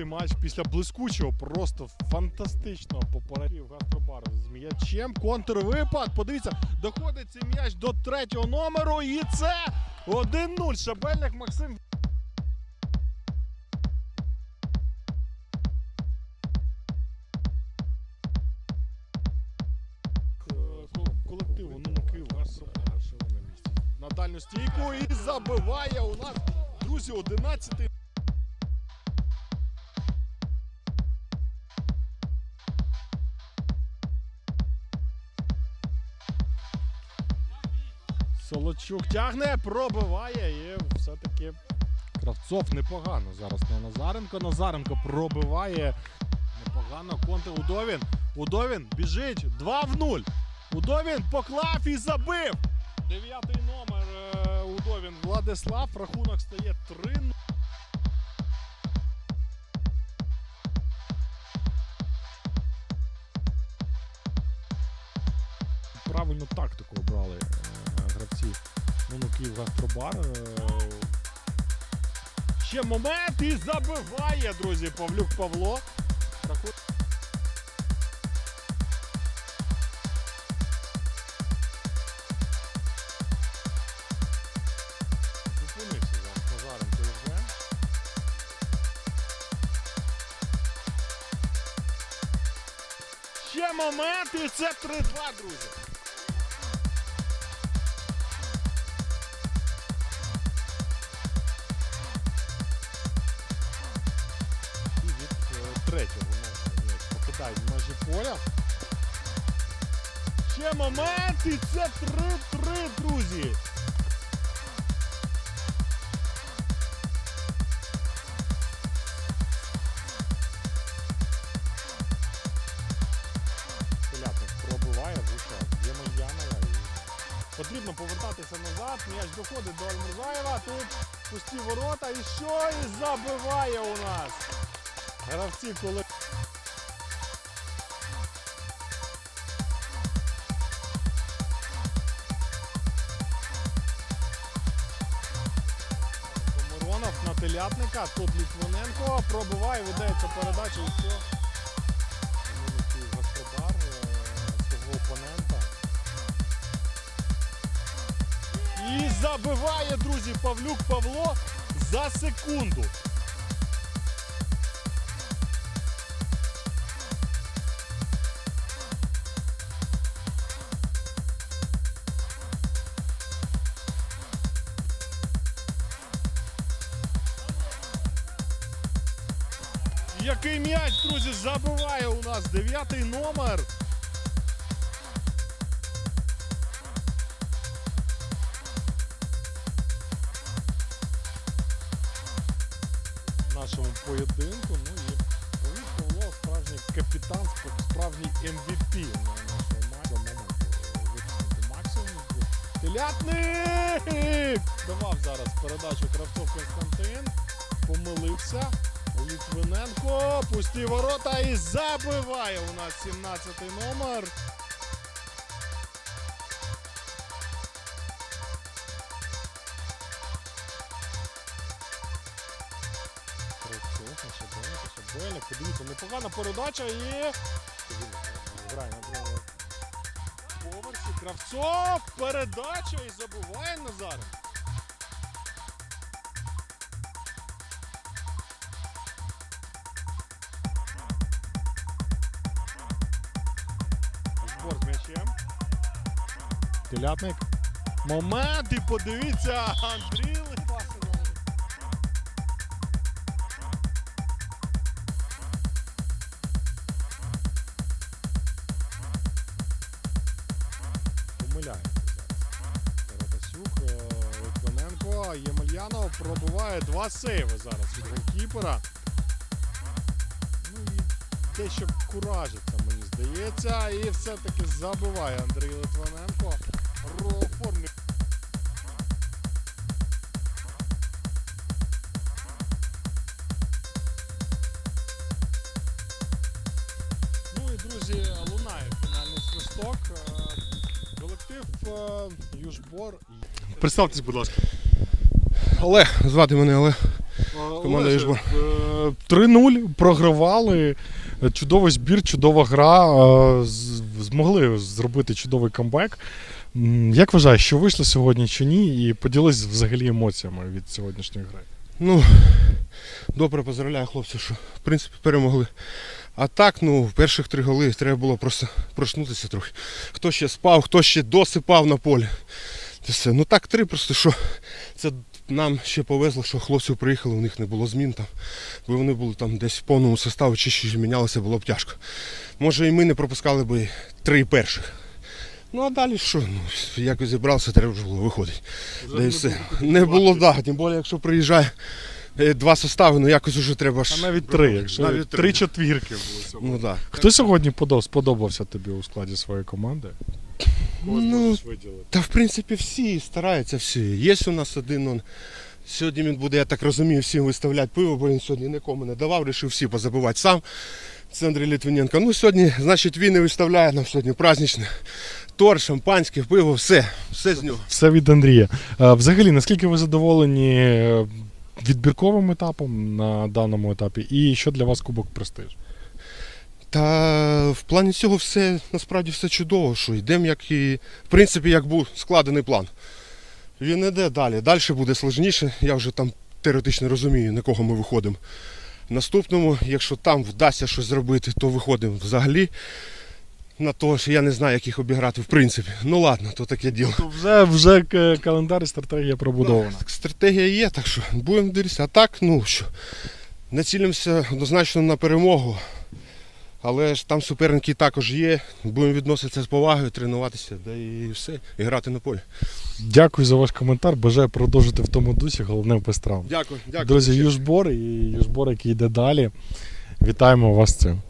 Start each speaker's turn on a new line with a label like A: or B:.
A: Інший матч після блискучого, просто фантастичного попереднього гастробар з м'ячем. Контрвипад. Подивіться, доходить цей м'яч до третього номеру. І це 1-0. Шабельник Максим. Колективу, ну Київ дальню стійку і забиває у нас, друзі, 11-й. Солочук тягне, пробиває і все-таки Кравцов непогано зараз на Назаренко. Назаренко пробиває непогано. Конте Удовін. Удовін біжить 2 в 0. Удовін поклав і забив. Дев'ятий номер е, Удовін Владислав. Рахунок стає 3-0. Правильну тактику обрали е, гравці Моно Київ Гастробар. Е, Ще момент і забиває, друзі, Павлюк Павло. Ще момент і це 3-2, друзі. Покидають межі поля. Ще момент і це 3-3, друзі. Телятник пробиває, вийшов. Є Мандянова. І... Потрібно повертатися назад. М'яч доходить до Альмурзаєва. Тут пусті ворота. І що? І забиває у нас. Гравці, коли. Телятника. Тут Літвоненко пробиває, видається передача і все. Господар е, опонента. І забиває, друзі, Павлюк Павло за секунду. Який м'яч, друзі, забиває у нас дев'ятий номер. Нашому поєдинку. Ну і Павло Павло справжній капітан, справжній MVP на нашого матчу. Момент максимум. Телятник! Давав зараз передачу Кравцов Константин. Помилився. Літвиненко, пусті ворота і забиває у нас 17-й номер. Шабельник. Подивіться, непогана передача і... Поверсі. Кравцов, передача і забиває Назар. Телятник. Момент і подивіться, Андрій. Помиляється зараз. Е, Литвиненко. Ємельянов пробиває два сейви зараз від голкіпера. Ну і те, що куражиться, мені здається. І все-таки забиває Андрій Литвиненко. Ро- Ну і друзі, лунає фінальний свисток. Е, Колектив е, Южбор. Представтесь, будь ласка.
B: Олег, звати мене Олег. Команда
A: Олеже,
B: «Южбор».
A: е, 3-0 програвали. Е, Чудовий збір, чудова гра. е, Змогли зробити чудовий камбек. Як вважаєш, що вийшло сьогодні чи ні? І поділись взагалі емоціями від сьогоднішньої гри.
B: Ну, добре поздравляю хлопців, що в принципі перемогли. А так, ну, перших три голи треба було просто проснутися трохи. Хто ще спав, хто ще досипав на полі. Це все. Ну так, три просто що. Це нам ще повезло, що хлопців приїхали, у них не було змін там. Бо вони були там десь в повному составі, чи ще мінялося, було б тяжко. Може і ми не пропускали би три перших. Ну а далі що? Ну, якось зібрався, треба вже було виходити. Да і все. Не було, так. Да, тим більше, якщо приїжджає е, два состави, ну якось вже треба ж.
A: А навіть три, якщо
B: Навіть
A: три,
B: три.
A: четвірки було сьогодні.
B: Ну так.
A: Хто сьогодні сподобався тобі у складі своєї команди? Когось
B: Ну,
A: можеш виділити?
B: Та в принципі всі стараються всі. Є у нас один он. Сьогодні він буде, я так розумію, всім виставляти пиво, бо він сьогодні нікому не давав, вирішив всі позабивати сам. Це Андрій Літвиненко. Ну сьогодні, значить, він і виставляє нам сьогодні праздничне. Торт, шампанське, пиво, все. Все з нього.
A: Все від Андрія. Взагалі, наскільки ви задоволені е, відбірковим етапом на даному етапі? І що для вас Кубок Престиж?
B: Та в плані цього все насправді все чудово, що йдемо, як і в принципі, як був складений план. Він іде далі. Далі буде сложніше. Я вже там теоретично розумію, на кого ми виходимо. В наступному, якщо там вдасться щось зробити, то виходимо взагалі на те, що я не знаю, як їх обіграти в принципі. Ну ладно, то таке діло.
A: То вже, вже календар і стратегія пробудована.
B: Так, Стратегія є, так що будемо дивитися. А так, ну що, націлимося однозначно на перемогу. Але ж там суперники також є. Будемо відноситися з повагою, тренуватися, да і все, і грати на полі.
A: Дякую за ваш коментар. Бажаю продовжити в тому дусі, головне без травм.
B: Дякую, дякую.
A: Друзі, Южбор і Южбор, який йде далі. Вітаємо вас з цим.